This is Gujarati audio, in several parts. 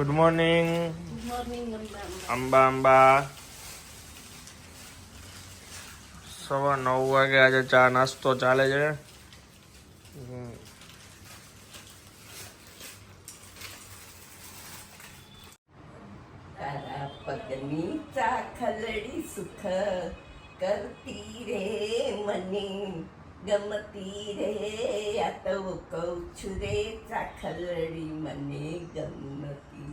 Good morning Amba Amba. સવા નવ વાગે આજે ચા નાસ્તો ચાલે છે. પગની ચાખલડી સુખ કરતી રે મને. ગમતી રે આ તો કહું છું રે ચાખલડી મને ગમતી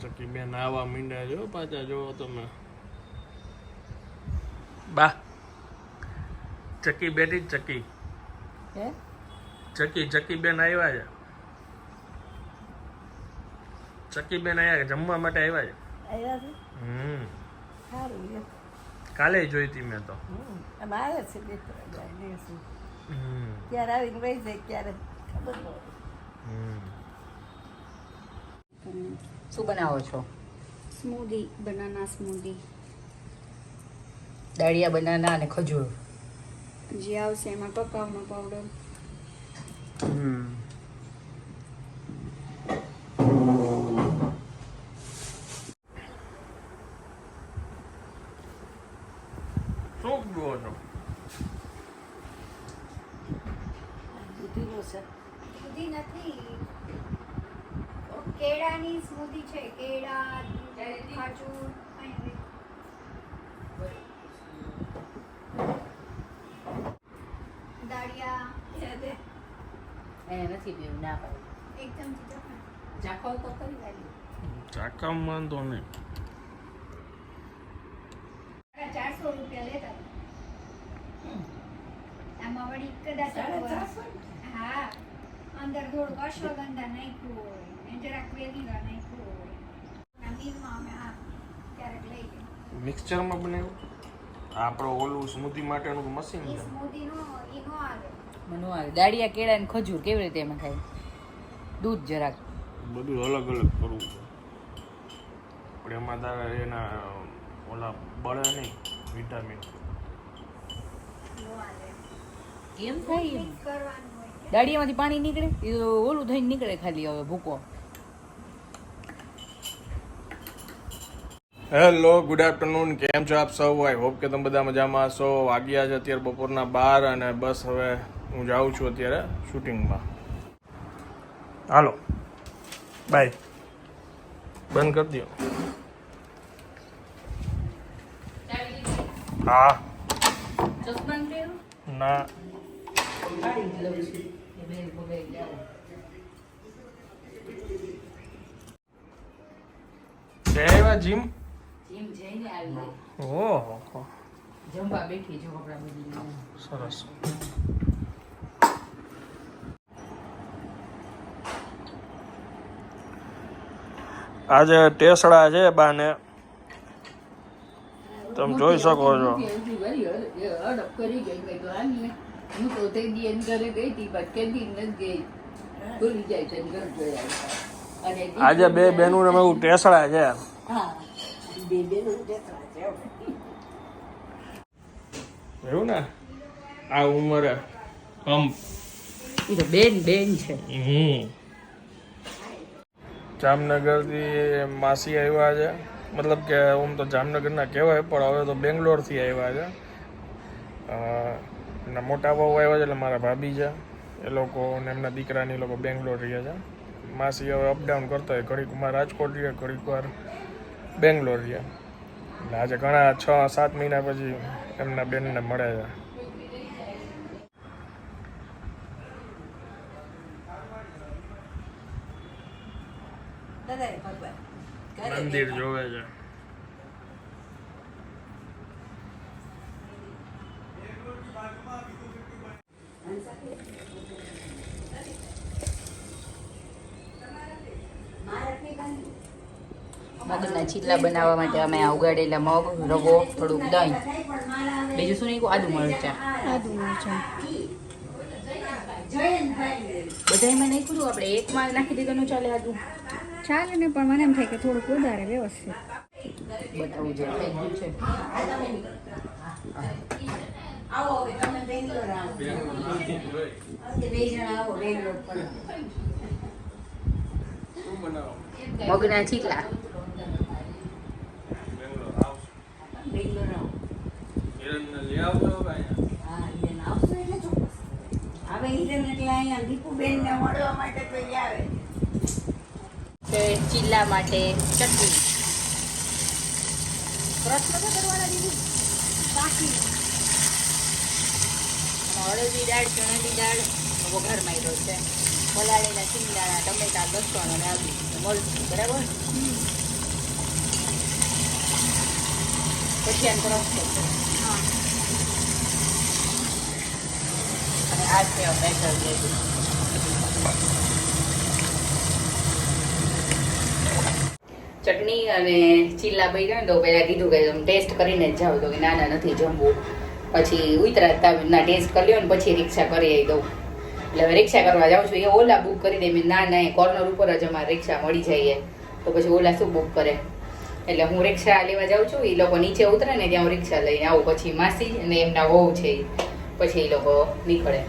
ચકી બેન આવા મીંડા જો પાછા જોવો તમે. બા ચકી બેટી જ ચકી. હે? ચકી ચકી બેન આવ્યા છે. ચકી બેન આવ્યા છે જમવા માટે આવ્યા છે? આવ્યા છે? હમ. સારું કાલે જોઈતી મેં તો. હમ. આમ આવે છે બે ત્રણ હમ. ક્યારે આવીને વહી જાય ક્યારે? ખબર હમ. શું બનાવો છો? સ્મૂધી બનાના સ્મૂધી દાળિયા બનાના અને ખજૂર. જે આવશે એમાં કકાઓનો પાવડર હમ શું જુઓ છો બુદ્ધિનું છે સ્મૂધી નથી. કેળાની સ્મૂધી છે. કેળા ખાજૂર દાળિયા. નથી પીવું ના પાડું. એક ચાખો તો કરી વાંધો નહીં. ચારસો રૂપિયા લેતા આમાં વળી કદાચ હા. અંદર થોડુંક અશ્વગંધા નાખ્યું હોય ને જરાક વેલીલા નાખ્યું હોય. આ મીલમાં અમે આ ક્યારેક લઈ ગઈ મિક્સચરમાં બનાવ્યું? આપણો ઓલું સ્મૂધી માટેનું મશીન છે. સ્મૂધી નો ઈ નો આવે. મનો આવે. દાળિયા કેળા અને ખજૂર કેવી રીતે એમાં ખાય? દૂધ જરાક. બધું અલગ અલગ કરવું છે. પણ એમાં તારે એના ઓલા બળે નહીં વિટામિન નો કેમ થાય એમ? કરવાનું. હોય દાળિયામાંથી પાણી નીકળે એ તો ઓલું થઈને નીકળે ખાલી હવે ભૂકો. હેલો ગુડ આફ્ટરનૂન કેમ છો આપ સૌ? આઈ હોપ કે તમે બધા મજામાં છો. વાગ્યા છે અત્યારે બપોરના બાર અને બસ હવે હું જાઉં છું અત્યારે શૂટિંગમાં. હાલો બાય બંધ કરી દો હા. ચશ્મા ના છે એવા જીમ? જીમ જઈને આવી ઓહો. જમવા બેઠી જો કપડા બદલી સરસ. આજે ટેસડા છે બાને. તમે જોઈ શકો છો. હું પોતે તે દી ઘરે ગઈ હતી પણ કેદી નથી ગઈ. ભૂલી જાય છે ઘર જોયા અને આજે બે બેનું ને એવું ટેસડા છે. હા બે બે નું છે એવું ને? આ ઉંમરે હમ બેન બેન છે. હમ. જામનગરથી માસી આવ્યા છે. મતલબ કે આમ તો જામનગરના કહેવાય પણ હવે તો બેંગ્લોરથી આવ્યા છે. એના મોટા બહુ આવ્યા છે એટલે મારા ભાભી છે. એ લોકો ને એમના દીકરાની એ લોકો બેંગ્લોર રહે છે. માસી હવે અપડાઉન કરતા હોય. ઘડીક વાર રાજકોટ રહે ઘડીક વાર બેંગ્લોર રહે એટલે આજે ઘણા છ સાત મહિના પછી એમના બેનને મળે છે. મંદિર જોવે છે. મગના છીટલા બનાવવા માટે અમે આ ઉગાડેલા મગ રવો થોડુંક દહીં. બીજું શું નહીં આદુ મરચા. આદુ મરચાં. બધા એમાં નાખ્યું આપણે એકમાં નાખી દીધું ચાલે આદુ. ચાલે ને પણ મને એમ થાય કે થોડુંક વધારે વ્યવસ્થિત. બતાવવું જોઈએ આવો હવે તમે બેંગ્લોર આવો બે જણા આવો બેંગ્લોર પર મગના ચીલા બેંગ્લોર આવશું બેંગ્લોર આવો. હિરણને લઈ આવજો હા ઈરેન આવશે એટલે ચોક્કસ. હવે ઈરેન એટલે અહીંયા દીપુબેનને મળવા માટે તો આવે. તે ચીલા માટે ચટણી. પ્રશ્ન તો કરવાના દીદી? બાકી. હળદી દાળ ચણાની દાળ વઘાર માર્યો છે. પલાળેલા શિંગદાણા ટમેટા લસણ અને આદુ. મરચું બરાબર? પછી છે અને આ છે મેટર ચટણી અને ચીલા ગયા ને તો પહેલાં કીધું કે તમે ટેસ્ટ કરીને જ જાઓ તો કે ના ના, નથી જમવું. પછી ઉતરા ના ટેસ્ટ કરી લ્યો ને પછી રિક્ષા કરી આવી દઉં. એટલે હવે રિક્ષા કરવા જાઉં છું. એ ઓલા બુક કરી દે. મેં ના ના, એ કોર્નર ઉપર જ અમારે રિક્ષા મળી જાય તો પછી ઓલા શું બુક કરે? એટલે હું રિક્ષા લેવા જાઉં છું એ લોકો નીચે ઉતરે ને ત્યાં હું રિક્ષા લઈને આવું. પછી માસી અને એમના વહુ છે પછી એ લોકો નીકળે.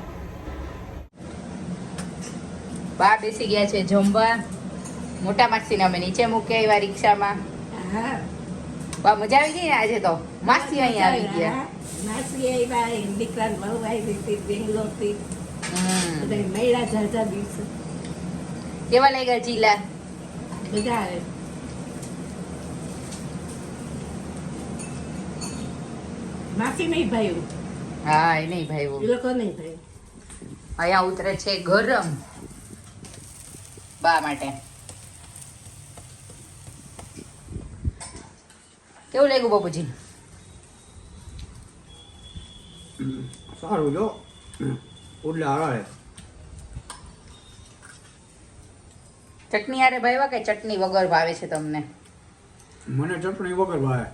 બા બેસી ગયા છે જમવા. મોટા માસીને અમે નીચે મૂકી એવા રિક્ષામાં હા. બા મજા આવી ગઈ ને આજે તો? માસી અહીંયા આવી ગયા. માસી આવ્યા દીકરા બહુ આવી હતી બેંગ્લોરથી. હમ. મેળા ઝાઝા દિવસે. કેવા લાગ્યા જીલા? બધા માસી નહીં ભાઈ હા એ નહીં ભાઈ એ લોકો નહીં ભાઈ. અહીંયા ઉતરે છે ગરમ. બા માટે. કેવું લાગ્યું બાપુજી? સારું જો. ઉડલા હરાળે ચટણી આરે ભાઈ કે ચટણી વગર ભાવે છે તમને? મને ચટણી વગર ભાવે.